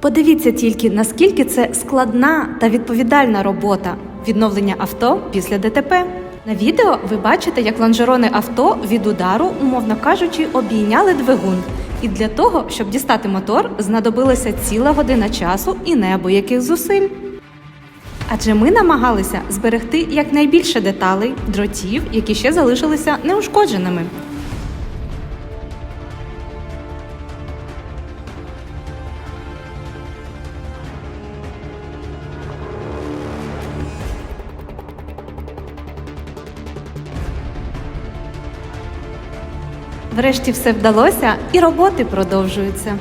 Подивіться тільки, наскільки це складна та відповідальна робота відновлення авто після ДТП. На відео ви бачите, як лонжерони авто від удару, умовно кажучи, обійняли двигун. І для того, щоб дістати мотор, знадобилася ціла година часу і неабияких зусиль. Адже ми намагалися зберегти якнайбільше деталей, дротів, які ще залишилися неушкодженими. Врешті все вдалося, і роботи продовжуються.